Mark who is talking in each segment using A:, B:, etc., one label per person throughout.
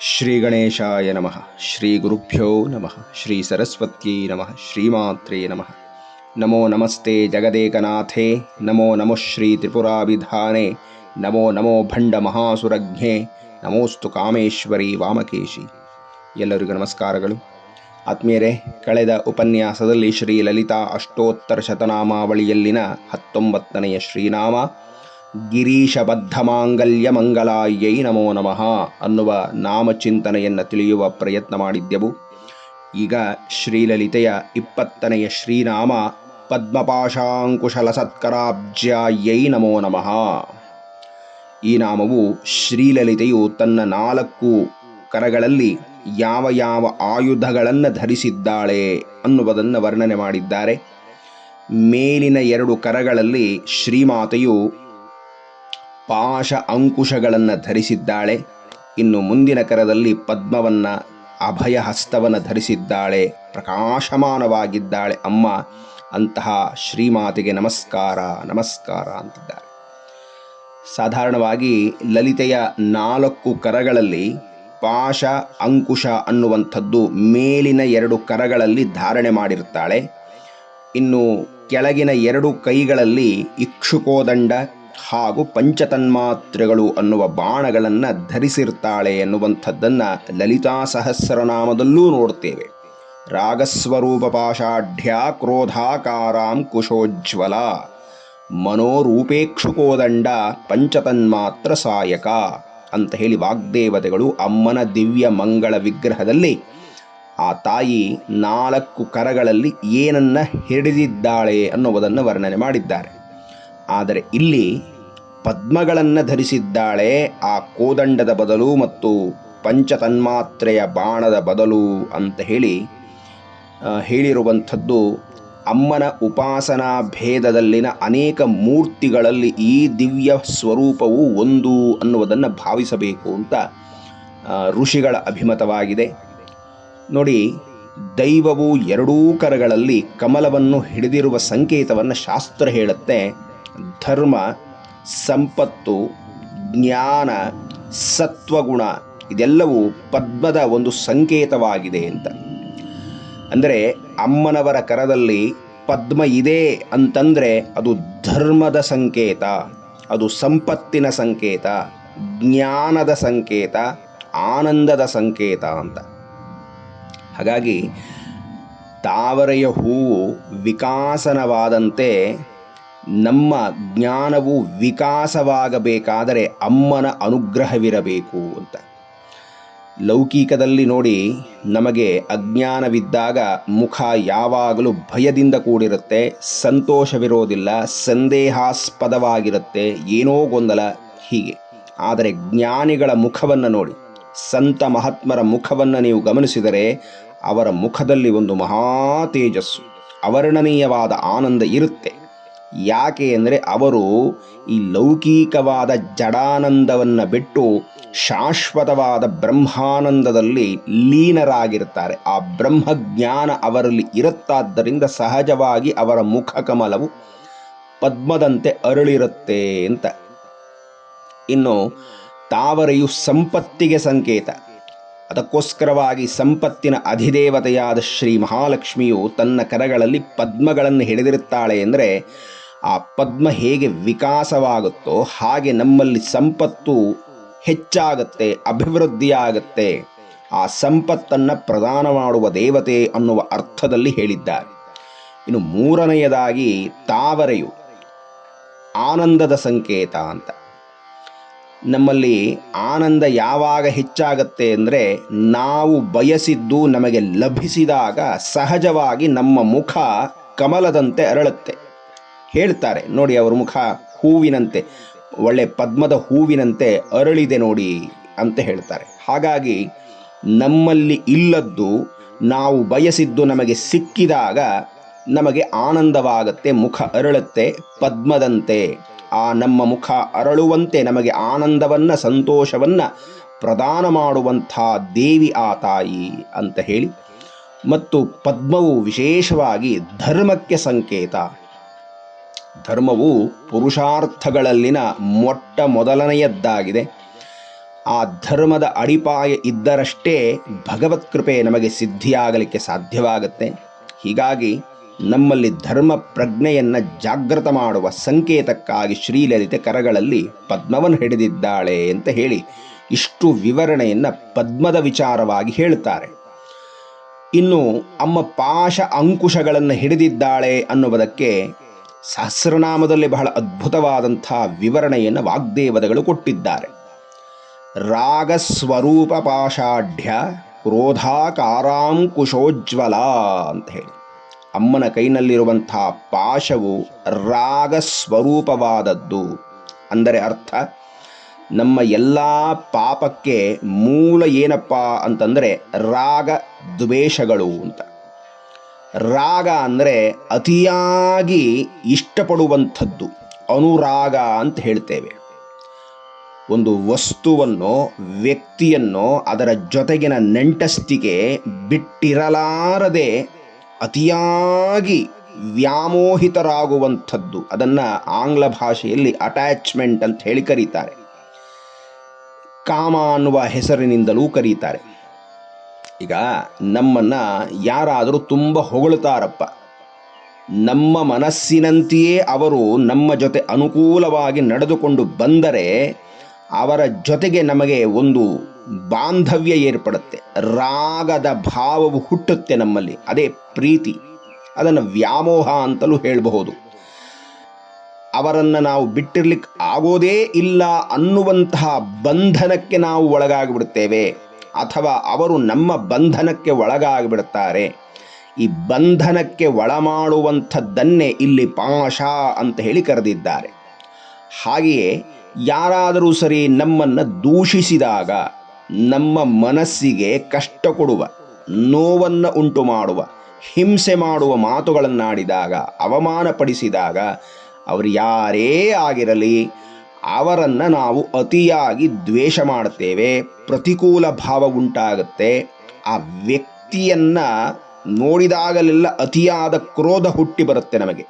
A: ಶ್ರೀ ಗಣೇಶಾಯ ನಮಃ ಶ್ರೀ ಗುರುಭ್ಯೋ ನಮಃ ಶ್ರೀ ಸರಸ್ವತ್ಯೈ ನಮಃ ಶ್ರೀಮಾತ್ರೇ ನಮಃ ನಮೋ ನಮಸ್ತೆ ಜಗದೇಕನಾಥೇ ನಮೋ ನಮಃ ಶ್ರೀ ತ್ರಿಪುರಾಭಿಧಾನೆ ನಮೋ ನಮೋ ಭಂಡ ಮಹಾಸುರಜ್ಞೆ ನಮೋಸ್ತು ಕಾಮೇಶ್ವರಿ ವಾಮಕೇಶಿ ಎಲ್ಲರಿಗೂ ನಮಸ್ಕಾರಗಳು. ಆತ್ಮೀಯರೇ, ಕಳೆದ ಉಪನ್ಯಾಸದಲ್ಲಿ ಶ್ರೀ ಲಲಿತಾ ಅಷ್ಟೋತ್ತರ ಶತನಾಮಾವಳಿಯಲ್ಲಿನ ಹತ್ತೊಂಬತ್ತನೆಯ ಶ್ರೀನಾಮ ಗಿರೀಶಬದ್ಧ ಮಾಂಗಲ್ಯ ಮಂಗಲಾಯೈ ನಮೋ ನಮಃ ಅನ್ನುವ ನಾಮಚಿಂತನೆಯನ್ನು ತಿಳಿಯುವ ಪ್ರಯತ್ನ ಮಾಡಿದ್ದೆವು. ಈಗ ಶ್ರೀಲಲಿತೆಯ ಇಪ್ಪತ್ತನೆಯ ಶ್ರೀನಾಮ ಪದ್ಮಪಾಶಾಂಕುಶಲ ಸತ್ಕರಾಬ್ಜ್ಯಾಯೈ ನಮೋ ನಮಃ. ಈ ನಾಮವು ಶ್ರೀಲಲಿತೆಯು ತನ್ನ ನಾಲ್ಕು ಕರಗಳಲ್ಲಿ ಯಾವ ಯಾವ ಆಯುಧಗಳನ್ನು ಧರಿಸಿದ್ದಾಳೆ ಅನ್ನುವುದನ್ನು ವರ್ಣನೆ ಮಾಡಿದ್ದಾರೆ. ಮೇಲಿನ ಎರಡು ಕರಗಳಲ್ಲಿ ಶ್ರೀಮಾತೆಯು ಪಾಶ ಅಂಕುಶಗಳನ್ನು ಧರಿಸಿದ್ದಾಳೆ. ಇನ್ನು ಮುಂದಿನ ಕರದಲ್ಲಿ ಪದ್ಮವನ್ನು ಅಭಯ ಹಸ್ತವನ್ನು ಧರಿಸಿದ್ದಾಳೆ. ಪ್ರಕಾಶಮಾನವಾಗಿದ್ದಾಳೆ ಅಮ್ಮ. ಅಂತಹ ಶ್ರೀಮಾತೆಗೆ ನಮಸ್ಕಾರ ನಮಸ್ಕಾರ ಅಂತಿದ್ದಾರೆ. ಸಾಧಾರಣವಾಗಿ ಲಲಿತೆಯ ನಾಲ್ಕು ಕರಗಳಲ್ಲಿ ಪಾಶ, ಅಂಕುಶ ಅನ್ನುವಂಥದ್ದು ಮೇಲಿನ ಎರಡು ಕರಗಳಲ್ಲಿ ಧಾರಣೆ ಮಾಡಿರುತ್ತಾಳೆ. ಇನ್ನು ಕೆಳಗಿನ ಎರಡು ಕೈಗಳಲ್ಲಿ ಇಕ್ಷುಕೋದಂಡ ಹಾಗೂ ಪಂಚತನ್ಮಾತ್ರೆಗಳು ಅನ್ನುವ ಬಾಣಗಳನ್ನು ಧರಿಸಿರ್ತಾಳೆ ಎನ್ನುವಂಥದ್ದನ್ನು ಲಲಿತಾ ಸಹಸ್ರನಾಮದಲ್ಲೂ ನೋಡ್ತೇವೆ. ರಾಗಸ್ವರೂಪ ಪಾಷಾಢ್ಯ ಕ್ರೋಧಾಕಾರಾಂ ಕುಶೋಜ್ವಲ. ಮನೋರೂಪೇಕ್ಷುಕೋದಂಡ ಪಂಚತನ್ಮಾತ್ರ ಸಾಯಕ ಅಂತ ಹೇಳಿ ವಾಗ್ದೇವತೆಗಳು ಅಮ್ಮನ ದಿವ್ಯ ಮಂಗಳ ವಿಗ್ರಹದಲ್ಲಿ ಆ ತಾಯಿ ನಾಲ್ಕು ಕರಗಳಲ್ಲಿ ಏನನ್ನ ಹಿಡಿದಿದ್ದಾಳೆ ಅನ್ನುವುದನ್ನು ವರ್ಣನೆ ಮಾಡಿದ್ದಾರೆ. ಆದರೆ ಇಲ್ಲಿ ಪದ್ಮಗಳನ್ನು ಧರಿಸಿದ್ದಾಳೆ ಆ ಕೋದಂಡದ ಬದಲು ಮತ್ತು ಪಂಚತನ್ಮಾತ್ರೆಯ ಬಾಣದ ಬದಲು ಅಂತ ಹೇಳಿ ಹೇಳಿರುವಂಥದ್ದು ಅಮ್ಮನ ಉಪಾಸನಾ ಭೇದದಲ್ಲಿನ ಅನೇಕ ಮೂರ್ತಿಗಳಲ್ಲಿ ಈ ದಿವ್ಯ ಸ್ವರೂಪವು ಒಂದು ಅನ್ನುವುದನ್ನು ಭಾವಿಸಬೇಕು ಅಂತ ಋಷಿಗಳ ಅಭಿಮತವಾಗಿದೆ. ನೋಡಿ, ದೈವವು ಎರಡೂ ಕರಗಳಲ್ಲಿ ಕಮಲವನ್ನು ಹಿಡಿದಿರುವ ಸಂಕೇತವನ್ನು ಶಾಸ್ತ್ರ ಹೇಳುತ್ತೆ. ಧರ್ಮ, ಸಂಪತ್ತು, ಜ್ಞಾನ, ಸತ್ವಗುಣ ಇದೆಲ್ಲವೂ ಪದ್ಮದ ಒಂದು ಸಂಕೇತವಾಗಿದೆ ಅಂತ. ಅಂದರೆ ಅಮ್ಮನವರ ಕರದಲ್ಲಿ ಪದ್ಮ ಇದೆ ಅಂತಂದರೆ ಅದು ಧರ್ಮದ ಸಂಕೇತ, ಅದು ಸಂಪತ್ತಿನ ಸಂಕೇತ, ಜ್ಞಾನದ ಸಂಕೇತ, ಆನಂದದ ಸಂಕೇತ ಅಂತ. ಹಾಗಾಗಿ ತಾವರೆಯ ಹೂವು ವಿಕಾಸನವಾದಂತೆ ನಮ್ಮ ಜ್ಞಾನವು ವಿಕಾಸವಾಗಬೇಕಾದರೆ ಅಮ್ಮನ ಅನುಗ್ರಹವಿರಬೇಕು ಅಂತ. ಲೌಕಿಕದಲ್ಲಿ ನೋಡಿ, ನಮಗೆ ಅಜ್ಞಾನವಿದ್ದಾಗ ಮುಖ ಯಾವಾಗಲೂ ಭಯದಿಂದ ಕೂಡಿರುತ್ತೆ, ಸಂತೋಷವಿರೋದಿಲ್ಲ, ಸಂದೇಹಾಸ್ಪದವಾಗಿರುತ್ತೆ, ಏನೋ ಗೊಂದಲ ಹೀಗೆ. ಆದರೆ ಜ್ಞಾನಿಗಳ ಮುಖವನ್ನು ನೋಡಿ, ಸಂತ ಮಹಾತ್ಮರ ಮುಖವನ್ನು ನೀವು ಗಮನಿಸಿದರೆ ಅವರ ಮುಖದಲ್ಲಿ ಒಂದು ಮಹಾ ತೇಜಸ್ಸು, ಅವರ್ಣನೀಯವಾದ ಆನಂದ ಇರುತ್ತೆ. ಯಾಕೆ ಅಂದರೆ ಅವರು ಈ ಲೌಕಿಕವಾದ ಜಡಾನಂದವನ್ನು ಬಿಟ್ಟು ಶಾಶ್ವತವಾದ ಬ್ರಹ್ಮಾನಂದದಲ್ಲಿ ಲೀನರಾಗಿರ್ತಾರೆ. ಆ ಬ್ರಹ್ಮಜ್ಞಾನ ಅವರಲ್ಲಿ ಇರುತ್ತಾದ್ದರಿಂದ ಸಹಜವಾಗಿ ಅವರ ಮುಖ ಕಮಲವು ಪದ್ಮದಂತೆ ಅರಳಿರುತ್ತೆ ಅಂತ. ಇನ್ನು ತಾವರೆಯು ಸಂಪತ್ತಿಗೆ ಸಂಕೇತ. ಅದಕ್ಕೋಸ್ಕರವಾಗಿ ಸಂಪತ್ತಿನ ಅಧಿದೇವತೆಯಾದ ಶ್ರೀ ಮಹಾಲಕ್ಷ್ಮಿಯು ತನ್ನ ಕರಗಳಲ್ಲಿ ಪದ್ಮಗಳನ್ನು ಹಿಡಿದಿರುತ್ತಾಳೆ ಅಂದರೆ ಆ ಪದ್ಮ ಹೇಗೆ ವಿಕಾಸವಾಗುತ್ತೋ ಹಾಗೆ ನಮ್ಮಲ್ಲಿ ಸಂಪತ್ತು ಹೆಚ್ಚಾಗತ್ತೆ, ಅಭಿವೃದ್ಧಿಯಾಗತ್ತೆ. ಆ ಸಂಪತ್ತನ್ನು ಪ್ರದಾನ ಮಾಡುವ ದೇವತೆ ಅನ್ನುವ ಅರ್ಥದಲ್ಲಿ ಹೇಳಿದ್ದಾರೆ. ಇನ್ನು ಮೂರನೆಯದಾಗಿ ತಾವರೆಯು ಆನಂದದ ಸಂಕೇತ ಅಂತ. ನಮ್ಮಲ್ಲಿ ಆನಂದ ಯಾವಾಗ ಹೆಚ್ಚಾಗತ್ತೆ ಅಂದರೆ ನಾವು ಬಯಸಿದ್ದು ನಮಗೆ ಲಭಿಸಿದಾಗ ಸಹಜವಾಗಿ ನಮ್ಮ ಮುಖ ಕಮಲದಂತೆ ಅರಳುತ್ತೆ. ಹೇಳ್ತಾರೆ ನೋಡಿ, ಅವರ ಮುಖ ಹೂವಿನಂತೆ, ಒಳ್ಳೆ ಪದ್ಮದ ಹೂವಿನಂತೆ ಅರಳಿದೆ ನೋಡಿ ಅಂತ ಹೇಳ್ತಾರೆ. ಹಾಗಾಗಿ, ನಮ್ಮಲ್ಲಿ ಇಲ್ಲದ್ದು, ನಾವು ಬಯಸಿದ್ದು ನಮಗೆ ಸಿಕ್ಕಿದಾಗ ನಮಗೆ ಆನಂದವಾಗತ್ತೆ, ಮುಖ ಅರಳುತ್ತೆ, ಪದ್ಮದಂತೆ. ಆ ನಮ್ಮ ಮುಖ ಅರಳುವಂತೆ ನಮಗೆ ಆನಂದವನ್ನ, ಸಂತೋಷವನ್ನ ಪ್ರದಾನ ಮಾಡುವಂಥ ದೇವಿ ಆ ತಾಯಿ ಅಂತ ಹೇಳಿ. ಮತ್ತು ಪದ್ಮವು ವಿಶೇಷವಾಗಿ ಧರ್ಮಕ್ಕೆ ಸಂಕೇತ. ಧರ್ಮವು ಪುರುಷಾರ್ಥಗಳಲ್ಲಿನ ಮೊಟ್ಟ ಮೊದಲನೆಯದ್ದಾಗಿದೆ. ಆ ಧರ್ಮದ ಅಡಿಪಾಯ ಇದ್ದರಷ್ಟೇ ಭಗವತ್ ಕೃಪೆ ನಮಗೆ ಸಿದ್ಧಿಯಾಗಲಿಕ್ಕೆ ಸಾಧ್ಯವಾಗುತ್ತೆ. ಹೀಗಾಗಿ ನಮ್ಮಲ್ಲಿ ಧರ್ಮ ಪ್ರಜ್ಞೆಯನ್ನು ಜಾಗೃತ ಮಾಡುವ ಸಂಕೇತಕ್ಕಾಗಿ ಶ್ರೀಲಲಿತೆ ಕರಗಳಲ್ಲಿ ಪದ್ಮವನ್ನು ಹಿಡಿದಿದ್ದಾಳೆ ಅಂತ ಹೇಳಿ ಇಷ್ಟು ವಿವರಣೆಯನ್ನು ಪದ್ಮದ ವಿಚಾರವಾಗಿ ಹೇಳುತ್ತಾರೆ. ಇನ್ನು ಅಮ್ಮ ಪಾಶ ಅಂಕುಶಗಳನ್ನು ಹಿಡಿದಿದ್ದಾಳೆ ಅನ್ನುವುದಕ್ಕೆ ಸಹಸ್ರನಾಮದಲ್ಲಿ ಬಹಳ ಅದ್ಭುತವಾದಂಥ ವಿವರಣೆಯನ್ನು ವಾಗ್ದೇವತೆಗಳು ಕೊಟ್ಟಿದ್ದಾರೆ. ರಾಗ ಸ್ವರೂಪ ಪಾಷಾಢ್ಯ ಕ್ರೋಧಾಕಾರಾಂಕುಶೋಜ್ವಲ ಅಂತ ಹೇಳಿ. ಅಮ್ಮನ ಕೈನಲ್ಲಿರುವಂಥ ಪಾಶವು ರಾಗ ಸ್ವರೂಪವಾದದ್ದು ಅಂದರೆ ಅರ್ಥ, ನಮ್ಮ ಎಲ್ಲ ಪಾಪಕ್ಕೆ ಮೂಲ ಏನಪ್ಪ ಅಂತಂದರೆ ರಾಗ ದ್ವೇಷಗಳು ಅಂತ. ರಾಗ ಅಂದರೆ ಅತಿಯಾಗಿ ಇಷ್ಟಪಡುವಂಥದ್ದು, ಅನುರಾಗ ಅಂತ ಹೇಳ್ತೇವೆ. ಒಂದು ವಸ್ತುವನ್ನು, ವ್ಯಕ್ತಿಯನ್ನು ಅದರ ಜೊತೆಗಿನ ನೆಂಟಸ್ತಿಗೆ ಬಿಟ್ಟಿರಲಾರದೆ ಅತಿಯಾಗಿ ವ್ಯಾಮೋಹಿತರಾಗುವಂಥದ್ದು, ಅದನ್ನು ಆಂಗ್ಲ ಭಾಷೆಯಲ್ಲಿ ಅಟ್ಯಾಚ್ಮೆಂಟ್ ಅಂತ ಹೇಳಿ ಕರೀತಾರೆ. ಕಾಮ ಅನ್ನುವ ಹೆಸರಿನಿಂದಲೂ ಕರೀತಾರೆ. ಈಗ ನಮ್ಮನ್ನು ಯಾರಾದರೂ ತುಂಬ ಹೊಗಳುತ್ತಾರಪ್ಪ. ನಮ್ಮ ಮನಸ್ಸಿನಂತೆಯೇ ಅವರು ನಮ್ಮ ಜೊತೆ ಅನುಕೂಲವಾಗಿ ನಡೆದುಕೊಂಡು ಬಂದರೆ ಅವರ ಜೊತೆಗೆ ನಮಗೆ ಒಂದು ಬಾಂಧವ್ಯ ಏರ್ಪಡುತ್ತೆ. ರಾಗದ ಭಾವವು ಹುಟ್ಟುತ್ತೆ ನಮ್ಮಲ್ಲಿ. ಅದೇ ಪ್ರೀತಿ. ಅದನ್ನು ವ್ಯಾಮೋಹ ಅಂತಲೂ ಹೇಳಬಹುದು. ಅವರನ್ನು ನಾವು ಬಿಟ್ಟಿರ್ಲಿಕ್ಕೆ ಆಗೋದೇ ಇಲ್ಲ ಅನ್ನುವಂತಹ ಬಂಧನಕ್ಕೆ ನಾವು ಒಳಗಾಗಿಬಿಡುತ್ತೇವೆ ಅಥವಾ ಅವರು ನಮ್ಮ ಬಂಧನಕ್ಕೆ ಒಳಗಾಗಿಬಿಡುತ್ತಾರೆ ಈ ಬಂಧನಕ್ಕೆ ಒಳಮಾಡುವಂಥದ್ದನ್ನೇ ಇಲ್ಲಿ ಪಾಶ ಅಂತ ಹೇಳಿ ಕರೆದಿದ್ದಾರೆ. ಹಾಗೆಯೇ ಯಾರಾದರೂ ಸರಿ ನಮ್ಮನ್ನು ದೂಷಿಸಿದಾಗ ನಮ್ಮ ಮನಸ್ಸಿಗೆ ಕಷ್ಟ ಕೊಡುವ, ನೋವನ್ನು ಉಂಟು ಮಾಡುವ, ಹಿಂಸೆ ಮಾಡುವ ಮಾತುಗಳನ್ನಾಡಿದಾಗ, ಅವಮಾನಪಡಿಸಿದಾಗ, ಅವರು ಯಾರೇ ಆಗಿರಲಿ ಅವರನ್ನು ನಾವು ಅತಿಯಾಗಿ ದ್ವೇಷ ಮಾಡ್ತೇವೆ ಪ್ರತಿಕೂಲ ಭಾವ ಉಂಟಾಗುತ್ತೆ. ಆ ವ್ಯಕ್ತಿಯನ್ನು ನೋಡಿದಾಗಲೆಲ್ಲ ಅತಿಯಾದ ಕ್ರೋಧ ಹುಟ್ಟಿ ಬರುತ್ತೆ ನಮಗೆ.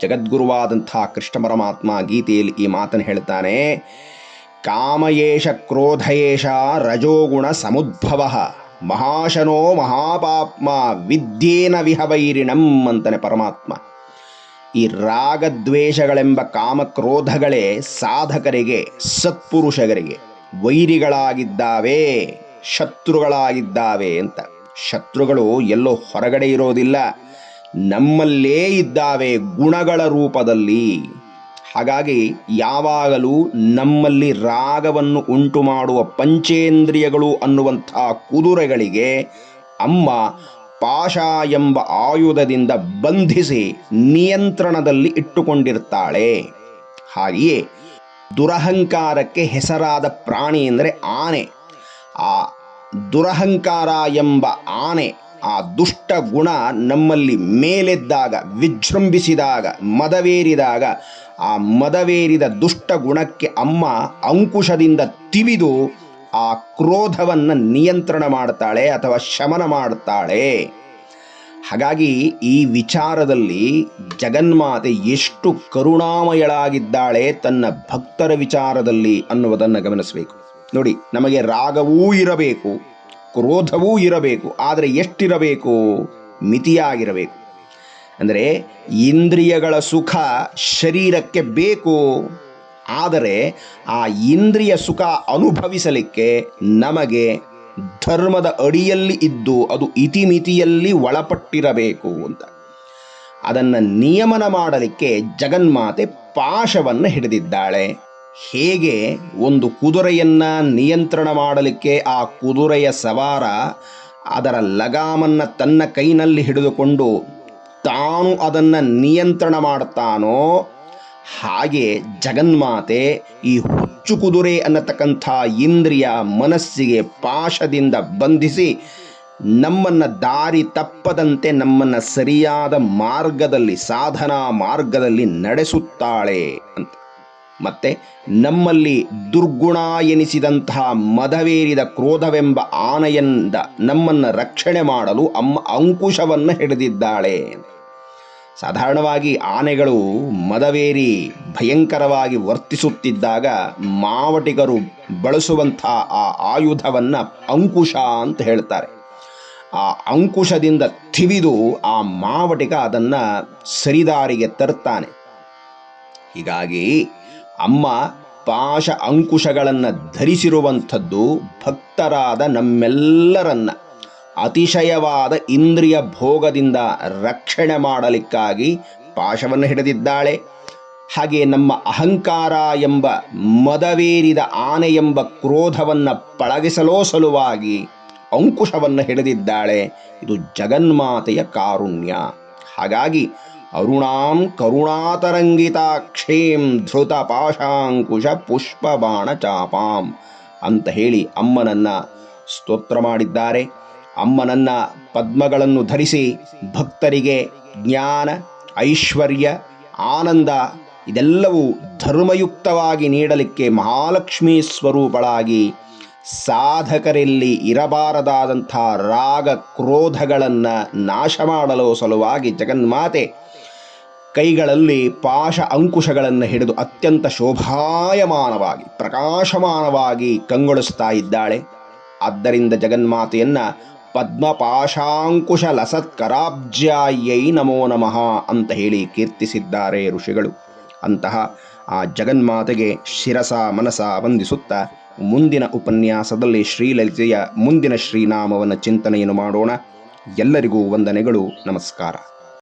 A: ಜಗದ್ಗುರುವಾದಂಥ ಕೃಷ್ಣ ಪರಮಾತ್ಮ ಗೀತೆಯಲ್ಲಿ ಈ ಮಾತನ್ನು ಹೇಳ್ತಾನೆ ಕಾಮಯೇಷ ಕ್ರೋಧಯೇಷ ರಜೋಗುಣ ಸಮುದ್ಭವ, ಮಹಾಶನೋ ಮಹಾಪಾಪ್ಮ ವಿದ್ಯೇನ ವಿಹವೈರಿಣಂ ಅಂತಾನೆ ಪರಮಾತ್ಮ. ಈ ರಾಗದ್ವೇಷಗಳೆಂಬ ಕಾಮಕ್ರೋಧಗಳೇ ಸಾಧಕರಿಗೆ, ಸತ್ಪುರುಷರಿಗೆ, ವೈರಿಗಳಾಗಿದ್ದಾವೆ, ಶತ್ರುಗಳಾಗಿದ್ದಾವೆ ಅಂತ. ಶತ್ರುಗಳು ಎಲ್ಲೋ ಹೊರಗಡೆ ಇರೋದಿಲ್ಲ, ನಮ್ಮಲ್ಲೇ ಇದ್ದಾವೆ ಗುಣಗಳ ರೂಪದಲ್ಲಿ. ಹಾಗಾಗಿ ಯಾವಾಗಲೂ ನಮ್ಮಲ್ಲಿ ರಾಗವನ್ನು ಉಂಟು ಮಾಡುವ ಪಂಚೇಂದ್ರಿಯಗಳು ಅನ್ನುವಂಥ ಕುದುರೆಗಳಿಗೆ, ಅಮ್ಮ ಪಾಶ ಎಂಬ ಆಯುಧದಿಂದ ಬಂಧಿಸಿ ನಿಯಂತ್ರಣದಲ್ಲಿ ಇಟ್ಟುಕೊಂಡಿರ್ತಾಳೆ. ಹಾಗೆಯೇ ದುರಹಂಕಾರಕ್ಕೆ ಹೆಸರಾದ ಪ್ರಾಣಿ ಎಂದರೆ ಆನೆ. ಆ ದುರಹಂಕಾರ ಎಂಬ ಆನೆ, ಆ ದುಷ್ಟ ಗುಣ ನಮ್ಮಲ್ಲಿ ಮೇಲೆದ್ದಾಗ, ವಿಜೃಂಭಿಸಿದಾಗ, ಮದವೇರಿದಾಗ, ಆ ಮದವೇರಿದ ದುಷ್ಟ ಗುಣಕ್ಕೆ ಅಮ್ಮ ಅಂಕುಶದಿಂದ ತಿವಿದು ಆ ಕ್ರೋಧವನ್ನು ನಿಯಂತ್ರಣ ಮಾಡ್ತಾಳೆ ಅಥವಾ ಶಮನ ಮಾಡ್ತಾಳೆ. ಹಾಗಾಗಿ ಈ ವಿಚಾರದಲ್ಲಿ ಜಗನ್ಮಾತೆ ಎಷ್ಟು ಕರುಣಾಮಯಳಾಗಿದ್ದಾಳೆ ತನ್ನ ಭಕ್ತರ ವಿಚಾರದಲ್ಲಿ ಅನ್ನುವುದನ್ನು ಗಮನಿಸಬೇಕು. ನೋಡಿ, ನಮಗೆ ರಾಗವೂ ಇರಬೇಕು, ಕ್ರೋಧವೂ ಇರಬೇಕು, ಆದರೆ ಎಷ್ಟಿರಬೇಕು? ಮಿತಿಯಾಗಿರಬೇಕು. ಅಂದರೆ ಇಂದ್ರಿಯಗಳ ಸುಖ ಶರೀರಕ್ಕೆ ಬೇಕು. ಆದರೆ ಆ ಇಂದ್ರಿಯ ಸುಖ ಅನುಭವಿಸಲಿಕ್ಕೆ ನಮಗೆ ಧರ್ಮದ ಅಡಿಯಲ್ಲಿ ಇದ್ದು ಅದು ಇತಿಮಿತಿಯಲ್ಲಿ ಒಳಪಟ್ಟಿರಬೇಕು ಅಂತ. ಅದನ್ನು ನಿಯಮನ ಮಾಡಲಿಕ್ಕೆ ಜಗನ್ಮಾತೆ ಪಾಶವನ್ನು ಹಿಡಿದಿದ್ದಾಳೆ. ಹೇಗೆ? ಒಂದು ಕುದುರೆಯನ್ನು ನಿಯಂತ್ರಣ ಮಾಡಲಿಕ್ಕೆ ಆ ಕುದುರೆಯ ಸವಾರ ಅದರ ಲಗಾಮನ್ನು ತನ್ನ ಕೈನಲ್ಲಿ ಹಿಡಿದುಕೊಂಡು ತಾನು ಅದನ್ನು ನಿಯಂತ್ರಣ ಮಾಡುತ್ತಾನೋ ಹಾಗೆ ಜಗನ್ಮಾತೆ ಈ ಹುಚ್ಚು ಕುದುರೆ ಅನ್ನತಕ್ಕಂಥ ಇಂದ್ರಿಯ ಮನಸ್ಸಿಗೆ ಪಾಶದಿಂದ ಬಂಧಿಸಿ ನಮ್ಮನ್ನು ದಾರಿ ತಪ್ಪದಂತೆ ನಮ್ಮನ್ನು ಸರಿಯಾದ ಮಾರ್ಗದಲ್ಲಿ, ಸಾಧನಾ ಮಾರ್ಗದಲ್ಲಿ ನಡೆಸುತ್ತಾಳೆ ಅಂತ. ಮತ್ತೆ ನಮ್ಮಲ್ಲಿ ದುರ್ಗುಣ ಎನಿಸಿದಂತಹ ಮದವೇರಿದ ಕ್ರೋಧವೆಂಬ ಆನೆಯಿಂದ ನಮ್ಮನ್ನು ರಕ್ಷಣೆ ಮಾಡಲು ಅಮ್ಮ ಅಂಕುಶವನ್ನು ಹಿಡಿದಿದ್ದಾಳೆ ಸಾಧಾರಣವಾಗಿ ಆನೆಗಳು ಮದವೇರಿ ಭಯಂಕರವಾಗಿ ವರ್ತಿಸುತ್ತಿದ್ದಾಗ ಮಾವಟಿಗರು ಬಳಸುವಂಥ ಆ ಆಯುಧವನ್ನು ಅಂಕುಶ ಅಂತ ಹೇಳ್ತಾರೆ. ಆ ಅಂಕುಶದಿಂದ ತಿವಿದು ಆ ಮಾವಟಿಗ ಅದನ್ನು ಸರಿದಾರಿಗೆ ತರ್ತಾನೆ ಹೀಗಾಗಿ ಅಮ್ಮ ಪಾಶ ಅಂಕುಶಗಳನ್ನು ಧರಿಸಿರುವಂಥದ್ದು ಭಕ್ತರಾದ ನಮ್ಮೆಲ್ಲರನ್ನ. ಅತಿಶಯವಾದ ಇಂದ್ರಿಯ ಭೋಗದಿಂದ ರಕ್ಷಣೆ ಮಾಡಲಿಕ್ಕಾಗಿ ಪಾಶವನ್ನು ಹಿಡಿದಿದ್ದಾಳೆ. ಹಾಗೆ ನಮ್ಮ ಅಹಂಕಾರ ಎಂಬ ಮದವೇರಿದ ಆನೆ ಎಂಬ ಕ್ರೋಧವನ್ನು ಪಳಗಿಸಲೋ ಸಲುವಾಗಿ ಅಂಕುಶವನ್ನು ಹಿಡಿದಿದ್ದಾಳೆ. ಇದು ಜಗನ್ಮಾತೆಯ ಕಾರುಣ್ಯ. ಹಾಗಾಗಿ ಅರುಣಾಂ ಕರುಣಾತರಂಗಿತಾಕ್ಷೇಂ ಧೃತ ಪಾಶಾಂಕುಶ ಪುಷ್ಪಬಾಣ ಚಾಪಾಂ ಅಂತ ಹೇಳಿ ಅಮ್ಮನನ್ನ ಸ್ತೋತ್ರ ಮಾಡಿದ್ದಾರೆ. ಅಮ್ಮನನ್ನ ಪದ್ಮಗಳನ್ನು ಧರಿಸಿ ಭಕ್ತರಿಗೆ ಜ್ಞಾನ, ಐಶ್ವರ್ಯ, ಆನಂದ ಇದೆಲ್ಲವೂ ಧರ್ಮಯುಕ್ತವಾಗಿ ನೀಡಲಿಕ್ಕೆ ಮಹಾಲಕ್ಷ್ಮೀ ಸ್ವರೂಪಳಾಗಿ ಸಾಧಕರಲ್ಲಿ ಇರಬಾರದಾದಂಥ ರಾಗ ಕ್ರೋಧಗಳನ್ನು ನಾಶ ಮಾಡಲು ಸಲುವಾಗಿ ಜಗನ್ಮಾತೆ ಕೈಗಳಲ್ಲಿ ಪಾಶ ಅಂಕುಶಗಳನ್ನು ಹಿಡಿದು ಅತ್ಯಂತ ಶೋಭಾಯಮಾನವಾಗಿ, ಪ್ರಕಾಶಮಾನವಾಗಿ ಕಂಗೊಳಿಸ್ತಾ ಇದ್ದಾಳೆ. ಆದ್ದರಿಂದ ಜಗನ್ಮಾತೆಯನ್ನ ಪದ್ಮಪಾಶಾಂಕುಶ ಲಸತ್ಕರಾಬ್ಜಾಯೈ ನಮೋ ನಮಃ ಅಂತ ಹೇಳಿ ಕೀರ್ತಿಸಿದ್ದಾರೆ ಋಷಿಗಳು. ಅಂತಹ ಆ ಜಗನ್ಮಾತೆಗೆ ಶಿರಸ ಮನಸ ವಂದಿಸುತ್ತ ಮುಂದಿನ ಉಪನ್ಯಾಸದಲ್ಲಿ ಶ್ರೀಲಲಿತೆಯ ಮುಂದಿನ ಶ್ರೀನಾಮವನ್ನು ಚಿಂತನೆಯನ್ನು ಮಾಡೋಣ. ಎಲ್ಲರಿಗೂ ವಂದನೆಗಳು, ನಮಸ್ಕಾರ.